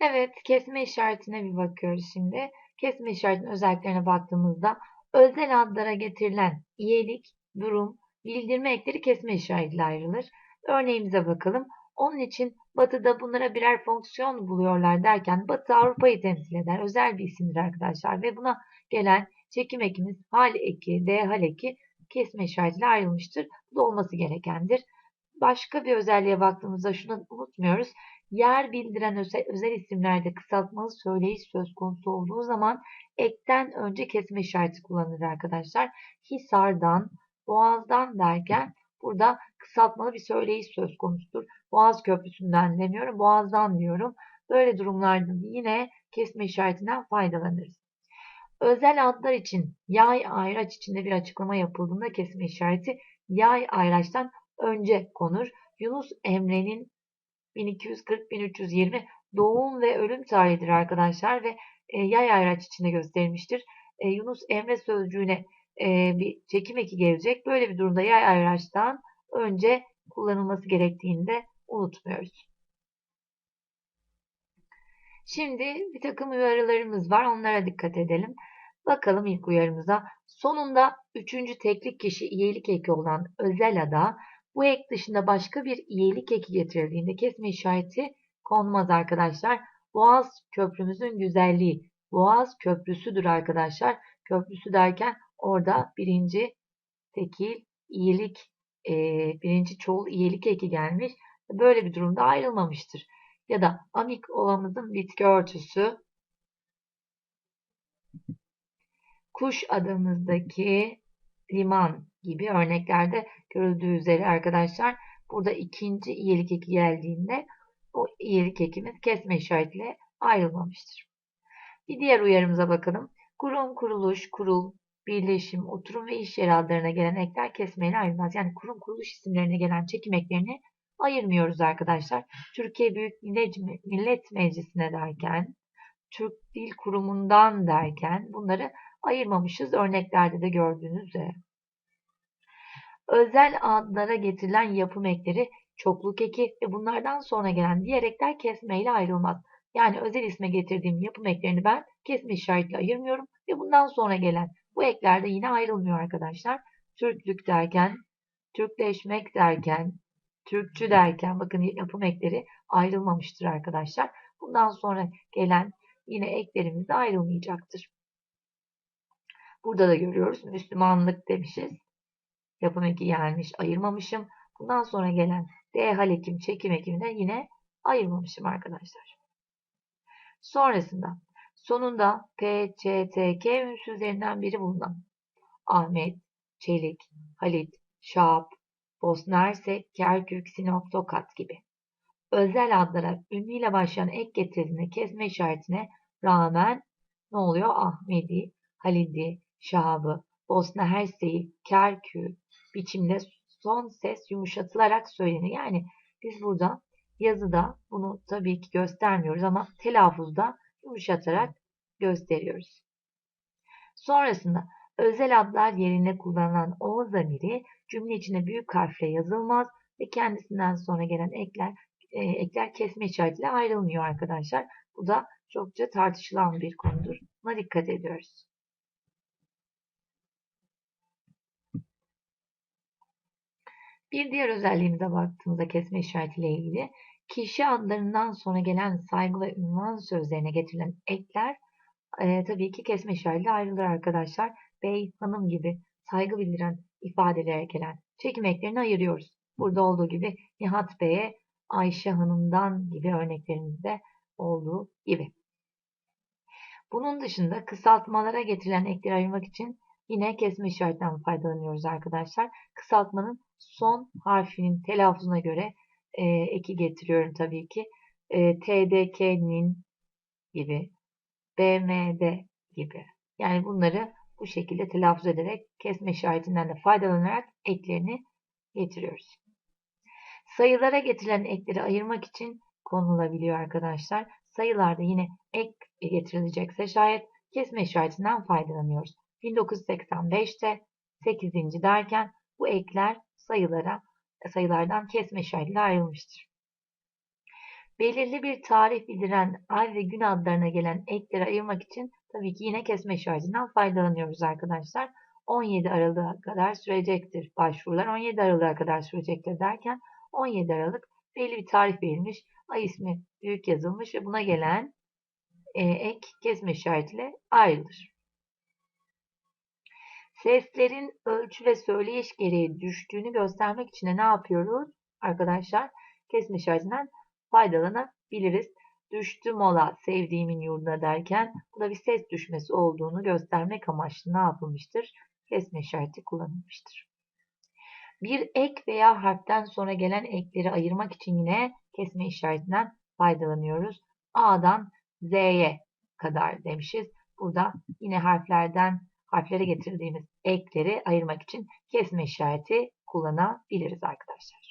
Evet, kesme işaretine bir bakıyoruz şimdi. Kesme işaretinin özelliklerine baktığımızda özel adlara getirilen iyilik, durum, bildirme ekleri kesme işaretiyle ayrılır. Örneğimize bakalım. Onun için Batı'da bunlara birer fonksiyon buluyorlar derken Batı Avrupa'yı temsil eder. Özel bir isimdir arkadaşlar ve buna gelen çekim ekimiz hal eki, D hal eki kesme işaretiyle ayrılmıştır. Bu da olması gerekendir. Başka bir özelliğe baktığımızda şunu unutmuyoruz. Yer bildiren özel, özel isimlerde kısaltmalı söyleyiş söz konusu olduğu zaman ekten önce kesme işareti kullanılır arkadaşlar. Hisardan, boğazdan derken burada kısaltmalı bir söyleyiş söz konusudur. Boğaz köprüsünden demiyorum, boğazdan diyorum. Böyle durumlarda yine kesme işaretinden faydalanırız. Özel adlar için yay ayraç içinde bir açıklama yapıldığında kesme işareti yay ayraçtan önce konur. Yunus Emre'nin 1240-1320 doğum ve ölüm tarihidir arkadaşlar ve e, yay ayraç içinde gösterilmiştir. E, Yunus Emre sözcüğüne e, bir çekim eki gelecek. Böyle bir durumda yay ayraçtan önce kullanılması gerektiğini de unutmuyoruz. Şimdi bir takım uyarılarımız var. Onlara dikkat edelim. Bakalım ilk uyarımıza. Sonunda üçüncü teklik kişi iyilik eki olan özel ada bu ek dışında başka bir iyilik eki getirildiğinde kesme işareti konmaz arkadaşlar. Boğaz köprümüzün güzelliği. Boğaz köprüsüdür arkadaşlar. Köprüsü derken orada birinci tekil iyilik, e, birinci çoğul iyilik eki gelmiş. Böyle bir durumda ayrılmamıştır. Ya da amik ovamızın bitki örtüsü. Kuş adımızdaki liman gibi örneklerde görüldüğü üzere arkadaşlar burada ikinci iyilik eki geldiğinde o iyilik ekimiz kesme işaretiyle ayrılmamıştır. Bir diğer uyarımıza bakalım. Kurum, kuruluş, kurul, birleşim, oturum ve iş yeri adlarına gelen ekler kesmeyle ayrılmaz. Yani kurum kuruluş isimlerine gelen çekim eklerini ayırmıyoruz arkadaşlar. Türkiye Büyük Millet Meclisi'ne derken, Türk Dil Kurumu'ndan derken bunları ayırmamışız örneklerde de gördüğünüz üzere. Özel adlara getirilen yapım ekleri çokluk eki ve bunlardan sonra gelen diğer ekler kesmeyle ayrılmaz. Yani özel isme getirdiğim yapım eklerini ben kesme işaretiyle ayırmıyorum ve bundan sonra gelen bu ekler de yine ayrılmıyor arkadaşlar. Türklük derken, Türkleşmek derken, Türkçü derken bakın yapım ekleri ayrılmamıştır arkadaşlar. Bundan sonra gelen yine eklerimiz ayrılmayacaktır. Burada da görüyoruz. Müslümanlık demişiz. Yapım eki gelmiş. Ayırmamışım. Bundan sonra gelen D hal ekim, çekim ekiminde yine ayırmamışım arkadaşlar. Sonrasında sonunda P, Ç, T, K ünsüzlerinden biri bulunan Ahmet, Çelik, Halit, Şahap, Bosna Hersek, Kerkük, Sinop, Tokat gibi. Özel adlara ünlüyle başlayan ek getirildiğinde kesme işaretine rağmen ne oluyor? Ahmedi, Halidi, Şahabı, Bosna Hersek'i, Kerkü biçimde son ses yumuşatılarak söylenir. Yani biz burada yazıda bunu tabii ki göstermiyoruz ama telaffuzda yumuşatarak gösteriyoruz. Sonrasında özel adlar yerine kullanılan o zamiri cümle içinde büyük harfle yazılmaz ve kendisinden sonra gelen ekler e, ekler kesme işaretiyle ayrılmıyor arkadaşlar. Bu da çokça tartışılan bir konudur. Buna dikkat ediyoruz. Bir diğer özelliğimize baktığımızda kesme işaretiyle ilgili kişi adlarından sonra gelen saygı ve ünvan sözlerine getirilen ekler e, tabii ki kesme işaretiyle ayrılır arkadaşlar. Bey, hanım gibi saygı bildiren ifadelere gelen çekim eklerini ayırıyoruz. Burada olduğu gibi Nihat Bey'e Ayşe Hanım'dan gibi örneklerimizde olduğu gibi. Bunun dışında kısaltmalara getirilen ekleri ayırmak için yine kesme işaretinden faydalanıyoruz arkadaşlar. Kısaltmanın son harfinin telaffuzuna göre e, eki getiriyorum tabii ki. E, TDK'nin gibi, BMD gibi. Yani bunları bu şekilde telaffuz ederek kesme işaretinden de faydalanarak eklerini getiriyoruz. Sayılara getirilen ekleri ayırmak için konulabiliyor arkadaşlar. Sayılarda yine ek getirilecekse şayet kesme işaretinden faydalanıyoruz. 1985'te 8. derken bu ekler sayılara sayılardan kesme işaretiyle ayrılmıştır. Belirli bir tarih bildiren ay ve gün adlarına gelen ekleri ayırmak için tabii ki yine kesme işaretinden faydalanıyoruz arkadaşlar. 17 Aralık'a kadar sürecektir başvurular. 17 Aralık'a kadar sürecektir derken 17 Aralık belli bir tarih verilmiş. Ay ismi büyük yazılmış ve buna gelen e, ek kesme işaretiyle ayrılır. Seslerin ölçü ve söyleyiş gereği düştüğünü göstermek için de ne yapıyoruz? Arkadaşlar kesme işaretinden faydalanabiliriz. Düştü mola sevdiğimin yurduna derken bu da bir ses düşmesi olduğunu göstermek amaçlı ne yapılmıştır? Kesme işareti kullanılmıştır. Bir ek veya harften sonra gelen ekleri ayırmak için yine kesme işaretinden faydalanıyoruz. A'dan Z'ye kadar demişiz. Burada yine harflerden harflere getirdiğimiz ekleri ayırmak için kesme işareti kullanabiliriz arkadaşlar.